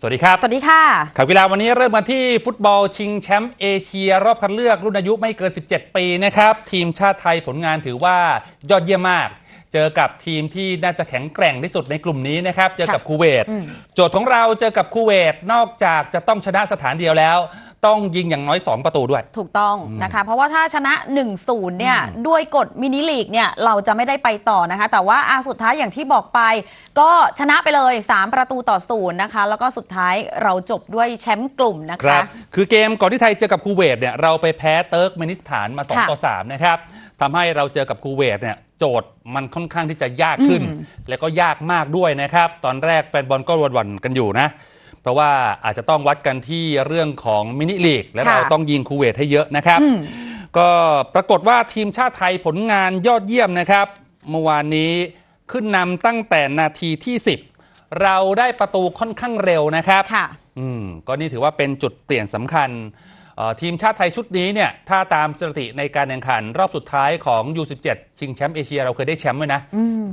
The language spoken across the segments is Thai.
สวัสดีครับ สวัสดีค่ะข่าวกีฬาวันนี้เริ่มกันที่ฟุตบอลชิงแชมป์เอเชีย รอบคัดเลือกรุ่นอายุไม่เกิน 17 ปีนะครับ ทีมชาติไทยผลงานถือว่ายอดเยี่ยมมาก เจอกับทีมที่น่าจะแข็งแกร่งที่สุดในกลุ่มนี้นะครับ เจอกับคูเวต โจทย์ของเราเจอกับคูเวต นอกจากจะต้องชนะสถานเดียวแล้ว ต้องยิงอย่างน้อย 2 ประตูด้วย ถูกต้องนะคะ เพราะว่าถ้าชนะ 1-0เนี่ยด้วยกฎมินิลีกเนี่ยเราจะไม่ได้ไปต่อนะคะ แต่ว่าอาสุดท้ายอย่างที่บอกไป ก็ชนะไปเลย 3 ประตูต่อศูนย์นะคะ แล้วก็สุดท้ายเราจบด้วยแชมป์กลุ่มนะครัคะบคือเกมก่อนที่ไทยเจอกับคูเวตเนี่ยเราไปแพ้เติร์กเมนิสถานมาค่ะ2ต่อ 3 นะครับทำให้เราเจอกับคูเวตเนี่ยโจทย์มันค่อนข้างที่จะยากขึ้น และก็ยากมากด้วยนะครับ ตอนแรกแฟนบอลก็หวั่นๆกันอยู่นะ เพราะว่าอาจจะต้องวัดกันที่เรื่องของมินิลีก และค่ะเราต้องยิงคูเวตให้เยอะนะครับ ก็ปรากฏว่าทีมชาติไทยผลงานยอดเยี่ยมนะครับ เมื่อวานนี้ขึ้นนำตั้งแต่นาทีที่ 10 เราได้ประตูค่อนข้างเร็วนะครับค่ะอืมก็นี่ถือว่าเป็นจุดเปลี่ยนสำคัญเอ่อ ทีมชาติไทยชุดนี้เนี่ยถ้าตามสถิติในการแข่งขันรอบสุดท้ายของ U17 ชิงแชมป์เอเชียเราเคยได้แชมป์ไว้นะ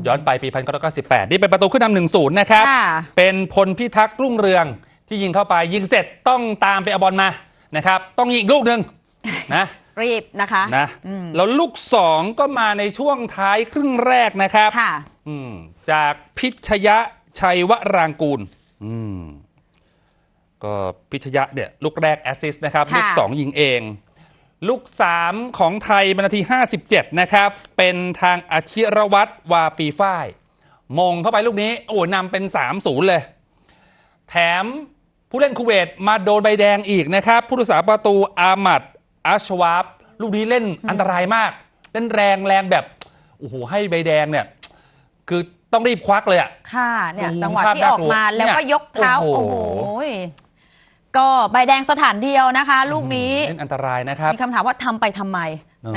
ย้อนไปปี 1998 นี่เป็นประตูขึ้นนำหนึ่งศูนย์นะครับค่ะเป็นพลพิทักษ์รุ่งเรืองที่ยิงเข้าไปยิงเสร็จต้องตามไปเอาบอลมานะครับต้องยิงอีกลูกหนึ่งนะรีบนะคะนะแล้วลูกสองก็มาในช่วงท้ายครึ่งแรกนะครับค่ะอืมจากพิชยะชัยวรางกูล อืม ก็พิชยะเนี่ยลูกแรกแอสซิสต์นะครับค่ะลูก 2 ยิงเอง ลูก 3 ของไทยเป็นนาที 57 นะครับ เป็นทางอาชิรวัตรวาปีฝ้าย มงเข้าไปลูกนี้ โอ้ยนำเป็น 3-0 เลย แถมผู้เล่นคูเวตมาโดนใบแดงอีกนะครับ ผู้รักษาประตูอามัดอัชวาบลูกนี้เล่นอันตรายมาก เล่นแรงแรงแบบโอ้โหให้ใบแดงเนี่ยคือต้องรีบควักเลยอะค่ะเนี่ยโอ้โหจังหวะที่ภาพออกมาน่ากลัวแล้วก็ยกเท้า โอ้โอ้โหโห ก็ใบแดงสถานเดียวนะคะ ลูกนี้เล่นอันตรายนะครับมีคำถามว่าทำไปทำไม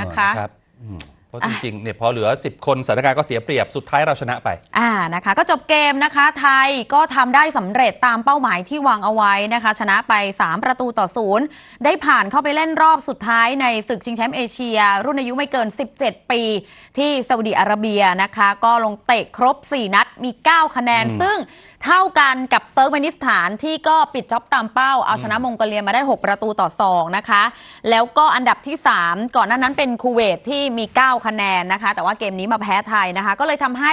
นะคะเออรับอืมเพ ราะจริงๆเนี่ยพอเหลือ 10 คนสถานการณ์ก็เสียเปรียบสุดท้ายเราชนะไป อ่านะคะ ก็จบเกมนะคะ ไทยก็ทำได้สำเร็จตามเป้าหมายที่วางเอาไว้นะคะ ชนะไป 3 ประตูต่อศูนย์ได้ผ่านเข้าไปเล่นรอบสุดท้ายในศึกชิงแชมป์เอเชีย รุ่นอายุไม่เกิน 17 ปี ที่ซาอุดิอาระเบียนะคะ ก็ลงเตะครบ 4 นัดมี 9 คะแนนอืมซึ่งเท่ากันกับเติร์กเมนิสถานที่ก็ปิดจ็อบตามเป้าเอาชนะมองโกเลียมาได้ 6 ประตูต่อ 2 นะคะ แล้วก็อันดับที่ 3 ก่อนหน้านั้นเป็นคูเวตที่มี 9คะแนนนะคะ แต่ว่าเกมนี้มาแพ้ไทยนะคะ ก็เลยทำให้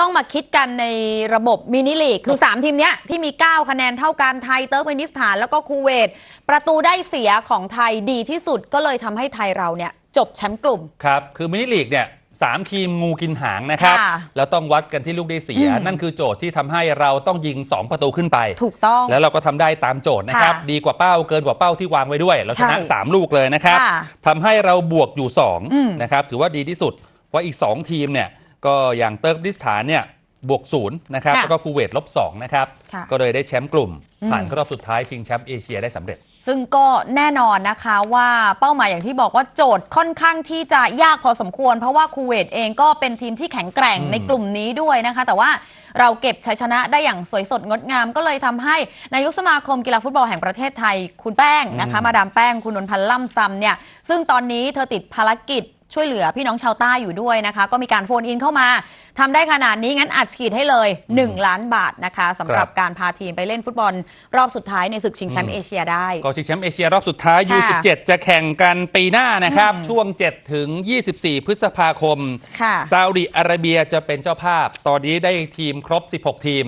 ต้องมาคิดกันในระบบมินิลีก คือ 3 ทีมเนี้ยที่มี 9 คะแนนเท่ากันไทยเติร์กเมนิสถาน แล้วก็คูเวต ประตูได้เสียของไทยดีที่สุดก็เลยทำให้ไทยเราเนี่ยจบแชมป์กลุ่ม ครับ คือมินิลีกเนี่ย สามทีมงูกินหางนะครับ ค่ะแล้วต้องวัดกันที่ลูกได้เสีย อืมนั่นคือโจทย์ที่ทำให้เราต้องยิง 2 ประตูขึ้นไป ถูกต้องแล้วเราก็ทำได้ตามโจทย์นะครับ ค่ะดีกว่าเป้าเกินกว่าเป้าที่วางไว้ด้วย เราชนะ ใช่3 ลูกเลยนะครับค่ะทำให้เราบวกอยู่ อืม 2 นะครับ ถือว่าดีที่สุดเพราะอีก 2 ทีมเนี่ยก็อย่างเติร์กมินิสถานเนี่ยบวกศูนย์นะครับค่ะแล้วก็คูเวตลบสองนะครับค่ะ ก็เลยได้แชมป์กลุ่มผ่านเข้ารอบสุดท้ายชิงแชมป์เอเชียได้สำเร็จ ซึ่งก็แน่นอนนะคะว่าเป้าหมายอย่างที่บอกว่าโจทย์ค่อนข้างที่จะยากพอสมควร เพราะว่าคูเวตเองก็เป็นทีมที่แข็งแกร่งในกลุ่มนี้ด้วยนะคะ แต่ว่าเราเก็บชัยชนะได้อย่างสวยสดงดงาม ก็เลยทำให้นายกสมาคมกีฬาฟุตบอลแห่งประเทศไทย คุณแป้งนะคะ มาดามแป้งคุณนนพันธ์ล่ำซำเนี่ยซึ่งตอนนี้เธอติดภารกิจ ช่วยเหลือพี่น้องชาวใต้อยู่ด้วยนะคะ ก็มีการโฟนอินเข้ามาทำได้ขนาดนี้งั้นอัดฉีดให้เลย 1 ล้านบาทนะคะสำหรับครับการพาทีมไปเล่นฟุตบอลรอบสุดท้ายในศึกชิงแชมป์เอเชียได้ ก็ชิงแชมป์เอเชียรอบสุดท้ายค่ะ U17 จะแข่งกันปีหน้านะครับ ช่วง 7 ถึง 24 พฤษภาคมค่ะซาอุดิอาระเบียจะเป็นเจ้าภาพ ตอนนี้ได้ทีมครบ 16 ทีม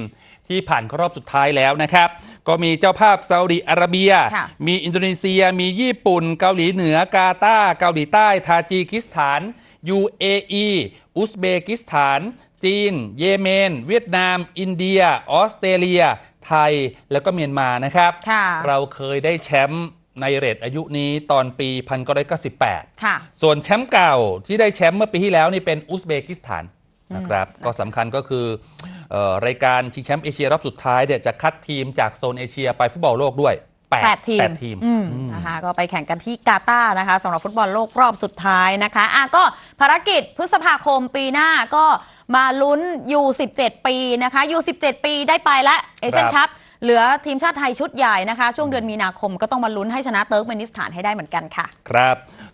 ที่ผ่านเข้ารอบสุดท้ายแล้วนะครับ ก็มีเจ้าภาพซาอุดิอาระเบียค่ะมีอินโดนีเซีย มีญี่ปุ่น เกาหลีเหนือกาตาร์เกาหลีใต้ ทาจิกิสถาน UAE อุซเบกิสถาน จีน เยเมน เวียดนาม อินเดีย ออสเตรเลีย ไทย แล้วก็เมียนมานะครับค่ะเราเคยได้แชมป์ในเรทอายุนี้ตอนปี 1998 ค่ะ ส่วนแชมป์เก่าที่ได้แชมป์เมื่อปีที่แล้วนี่เป็นอุซเบกิสถานนะครับ ก็สำคัญก็คือเออ รายการชิงแชมป์เอเชียรอบสุดท้ายเนี่ยจะคัดทีมจากโซนเอเชียไปฟุตบอลโลกด้วยแปดแปดทีมแปดทีมอืมนะคะก็ไปแข่งกันที่กาตาร์นะคะสำหรับฟุตบอลโลกรอบสุดท้ายนะคะอะก็ภารกิจพฤษภาคมปีหน้าก็มาลุ้น U17 ปีนะคะ U17 ปีได้ไปแล้วเอเชียนครัคับพเหลือทีมชาติไทยชุดใหญ่นะคะ ช่วงเดือนมีนาคมก็ต้องมาลุ้นให้ชนะเติร์กเมนิสถานให้ได้เหมือนกันค่ะ ครับ